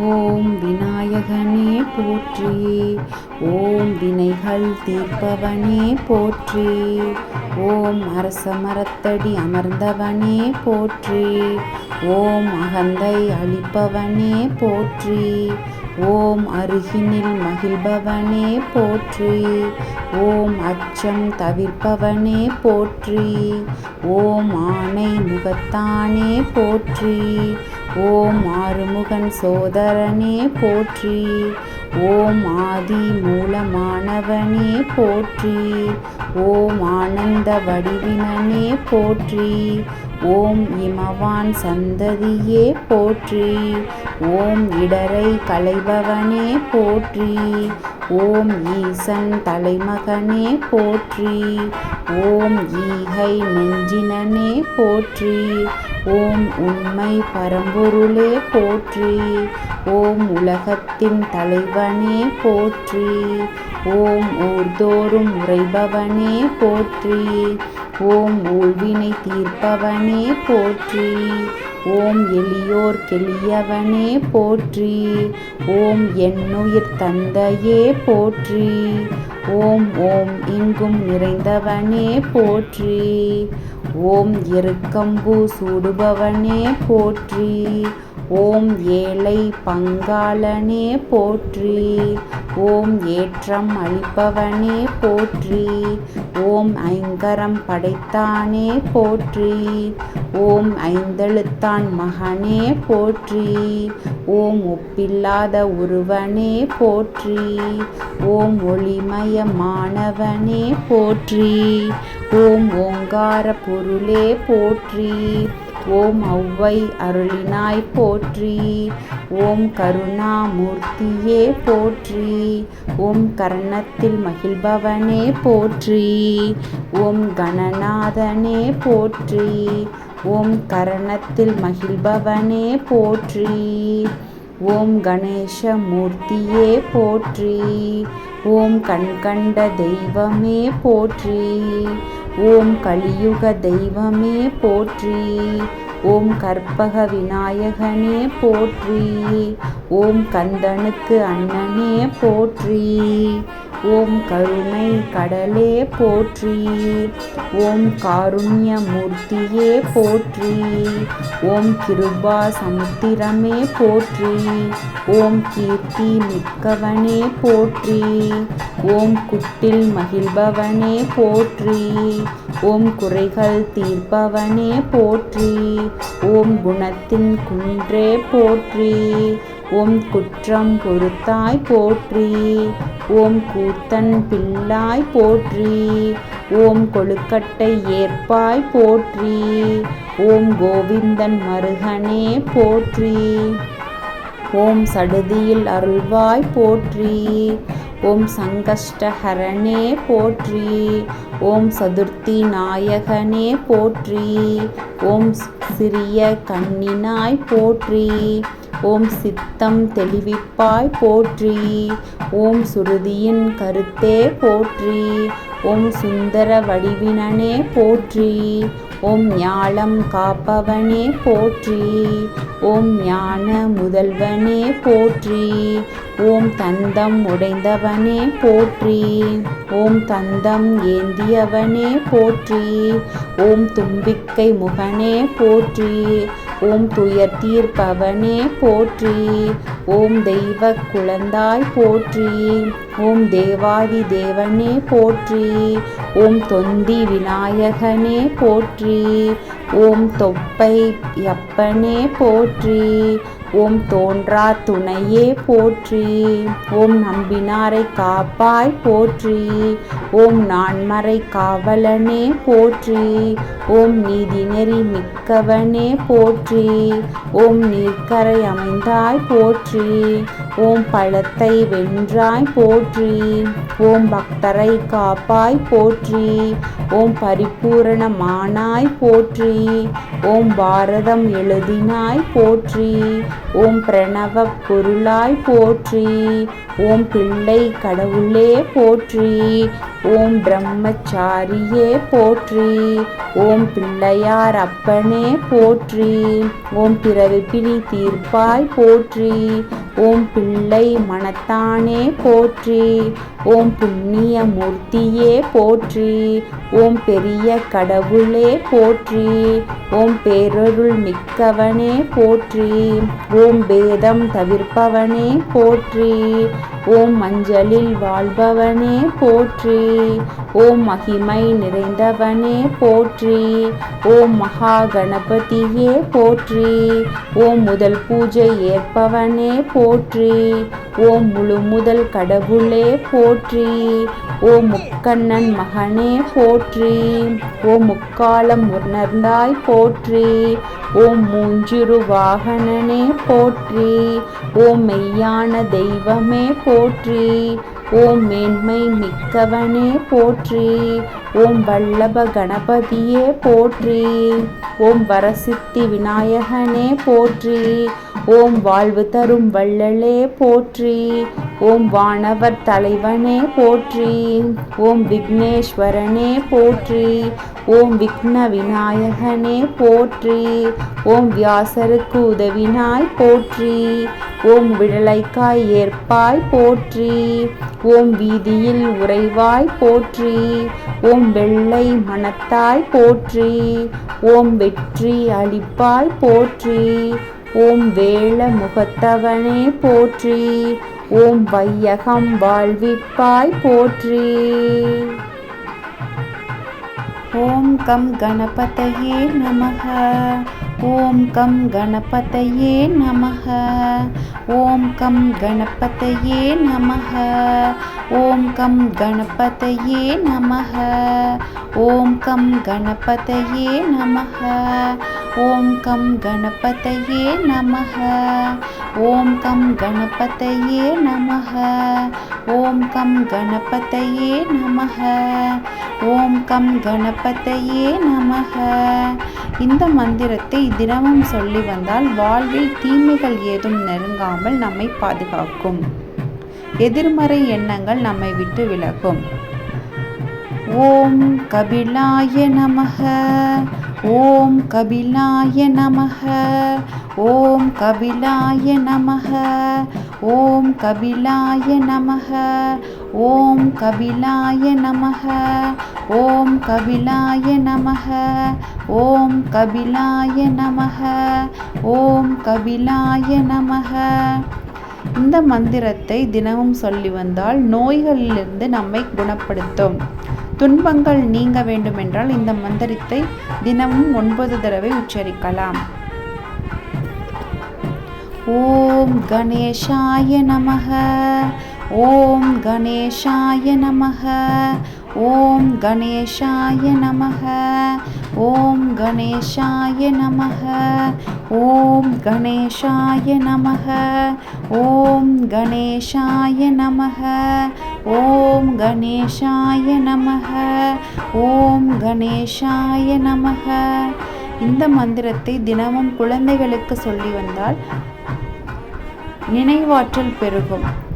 ஓம் விநாயகனே போற்றி. ஓம் வினைகள் தீர்ப்பவனே போற்றி. ஓம் அரச மரத்தடி அமர்ந்தவனே போற்றி. ஓம் அகந்தை அழிப்பவனே போற்றி. ஓம் அருகினில் மகிழ்பவனே போற்றி. ஓம் அச்சம் தவிர்ப்பவனே போற்றி. ஓம் ஆணை முகத்தானே போற்றி. ஓம் ஆறுமுகன் சோதரனே போற்றி. ஓம் ஆதி மூலமானவனே போற்றி. ஓம் ஆனந்த வடிவினனே போற்றி. ஓம் இமவான் சந்ததியே போற்றி. ஓம் இடரை களைபவனே போற்றி. ஓம் ஈசன் தலைமகனே போற்றி. ஓம் ஈகை நெஞ்சினனே போற்றி. ஓம் உண்மை பரம்பொருளே போற்றி. ஓம் உலகத்தின் தலைவனே போற்றி. ஓம் ஊர்தோறும் உறைபவனே போற்றி. ஓம் ஊழ்வினை தீர்ப்பவனே போற்றி. ஓம் எளியோர் கெளியவனே போற்றி. ஓம் என்னுயிர் தந்தையே போற்றி. ஓம் ஓம் இங்கும் நிறைந்தவனே போற்றி. ஓம் எருக்கம்பு சூடுபவனே போற்றி. ஓம் ஏழை பங்காளனே போற்றி. ஓம் ஏற்றம் அளிப்பவனே போற்றி. ஓம் ஐங்கரம் படைத்தானே போற்றி. ஓம் ஐந்தெழுத்தான் மகனே போற்றி. ஓம் ஒப்பில்லாத ஒருவனே போற்றி. ஓம் ஒளிமயமானவனே போற்றி. ஓம் ஓங்கார பொருளே போற்றி. ஓம் ஔவை அருளினாய் போற்றி. ஓம் கருணாமூர்த்தியே போற்றி. ஓம் கர்ணத்தில் மகிழ்பவனே போற்றி. ஓம் கணநாதனே போற்றி. ஓம் கரணத்தில் மகிழ்பவனே போற்றி. ஓம் கணேசமூர்த்தியே போற்றி. ஓம் கண்கண்ட தெய்வமே போற்றி. ஓம் கலியுக தெய்வமே போற்றி. ஓம் கற்பக விநாயகனே போற்றி. ஓம் கந்தனுக்கு அண்ணனே போற்றி. ஓம் கருணை கடலே போற்றி. ஓம் காருண்யமூர்த்தியே போற்றி. ஓம் கிருபா சமுத்திரமே போற்றி. ஓம் கீர்த்தி மிக்கவனே போற்றி. ஓம் குட்டில் மகிழ்பவனே போற்றி. ஓம் குறைகள் தீர்ப்பவனே போற்றி. ஓம் குணத்தின் குன்றே போற்றி. ஓம் குற்றம் பொறுத்தாய் போற்றி. ஓம் கூத்தன் பிள்ளாய் போற்றி. ஓம் கொழுக்கட்டை ஏற்பாய் போற்றி. ஓம் கோவிந்தன் மருகனே போற்றி. ஓம் சடுதியில் அருள்வாய் போற்றி. ஓம் சங்கஷ்டஹரனே போற்றி. ஓம் சதுர்த்தி நாயகனே போற்றி. ஓம் சிறிய கண்ணினாய் போற்றி. ஓம் சித்தம் தெளிவிப்பாய் போற்றி. ஓம் சுருதியின் கருத்தே போற்றி. ஓம் சுந்தர வடிவினனே போற்றி. ஓம் ஞாலம் காப்பவனே போற்றி. ஓம் ஞான முதல்வனே போற்றி. ஓம் தந்தம் உடைந்தவனே போற்றி. ஓம் தந்தம் ஏந்தியவனே போற்றி. ஓம் தும்பிக்கை முகனே போற்றி. ஓம் துயர் தீர்ப்பவனே போற்றி. ஓம் தெய்வ குழந்தாய் போற்றி. ஓம் தேவாதி தேவனே போற்றி. ஓம் தொந்தி விநாயகனே போற்றி. ஓம் தொப்பை யப்பனே போற்றி. ஓம் தோன்றா துணையே போற்றி. ஓம் நம்பினாரை காப்பாய் போற்றி. ஓம் நான்மறை காவலனே போற்றி. ஓம் நீதி நெறி மிக்கவனே போற்றி. ஓம் நீர்க்கரை அமைந்தாய் போற்றி. ஓம் பழத்தை வென்றாய் போற்றி. ஓம் பக்தரை காப்பாய் போற்றி. ஓம் பரிபூரணமானாய் போற்றி. ஓம் பாரதம் எழுதினாய் போற்றி. ஓம் பிரணவ பொருளாய் போற்றி. ஓம் பிள்ளை கடவுளே போற்றி. ஓம் பிரம்மச்சாரியே போற்றி. ஓம் பிள்ளையார் அப்பனே போற்றி. ஓம் பிறவி பிணி தீர்ப்பாய் போற்றி. ஓம் பிள்ளை மனத்தானே போற்றி. ஓம் புண்ணிய மூர்த்தியே போற்றி. ஓம் பெரிய கடவுளே போற்றி. ஓம் பேரருள் மிக்கவனே போற்றி. ஓம் பேதம் தவிர்ப்பவனே போற்றி. ஓம் மஞ்சளில் வாழ்பவனே போற்றி. ஓம் மகிமை நிறைந்தவனே போற்றி. ஓம் மகா கணபதியே போற்றி. ஓம் முதல் பூஜை ஏற்பவனே போற்றி. ஓம் முழு முதல் கடவுளே போற்றி. ஓ முக்கண்ணன் மகனே போற்றி. ஓ முக்காலம் உணர்ந்தாய் போற்றி. ஓம் மூஞ்சிறு வாகனனே போற்றி. ஓம் மெய்யான தெய்வமே போற்றி. ஓம் மேன்மை மிக்கவனே போற்றி. ஓம் வல்லப கணபதியே போற்றி. ஓம் வரசித்தி விநாயகனே போற்றி. ஓம் வாழ்வு தரும் வள்ளலே போற்றி. ஓம் வானவர் தலைவனே போற்றி. ஓம் விக்னேஸ்வரனே போற்றி. ஓம் விக்ன விநாயகனே போற்றி. ஓம் வியாசருக்கு உதவினாய் போற்றி. ஓம் விடலைக்காய் ஏற்பாய் போற்றி. ஓம் வீதியில் உறைவாய் போற்றி. ஓம் வெள்ளை மனத்தாய் போற்றி. ஓம் வெற்றி அளிப்பாய் போற்றி. ஓம் வேள முகத்தவனே போற்றி. ஓம் வையகம் வாழ்விப்பாய் போற்றி. ஓம் கம் கணபதையே நமக. ஓம் கம் கணபதையே நமக. ஓம் கம் கணபதையே நமக. ஓம் கம் கணபதையே நமக. ஓம் கம் கணபதையே நமக. ஓம் கம் கணபதையே நமக. ஓம் கம் கணபதையே நமக. ஓம் கம் கணபதையே நமக. ஓம் கம் கணபதையே நமக. இந்த மந்திரத்தை தினமும் சொல்லி வந்தால் வாழ்வில் தீமைகள் ஏதும் நெருங்காமல் நம்மை பாதுகாக்கும். எதிர்மறை எண்ணங்கள் நம்மை விட்டு விலகும். ஓம் கபிலாய நமக ஓம் கபிலாய நமக ஓம் கபிலாய நமக ஓம் கபிலாய நமக ஓம் கபிலாய நமக ஓம் கபிலாய நமக ஓம் கபிலாய நமக ஓம் கபிலாய நமக இந்த மந்திரத்தை தினமும் சொல்லி வந்தால் நோய்களிலிருந்து நம்மை குணப்படுத்தும். துன்பங்கள் நீங்க வேண்டுமென்றால் இந்த மந்திரத்தை தினமும் ஒன்பது தடவை உச்சரிக்கலாம். ஓம் கணேஷாய நமக ஓம் கணேஷாய நமக ஓம் கணேஷாய நமக. ஓம் கணேஷாய நமக. ஓம் கணேஷாய நமக. ஓம் கணேஷாய நமக. ஓம் கணேஷாய நமக. ஓம் கணேஷாய நமக. இந்த மந்திரத்தை தினமும் குழந்தைகளுக்கு சொல்லி வந்தால் நினைவாற்றல் பெருகும்.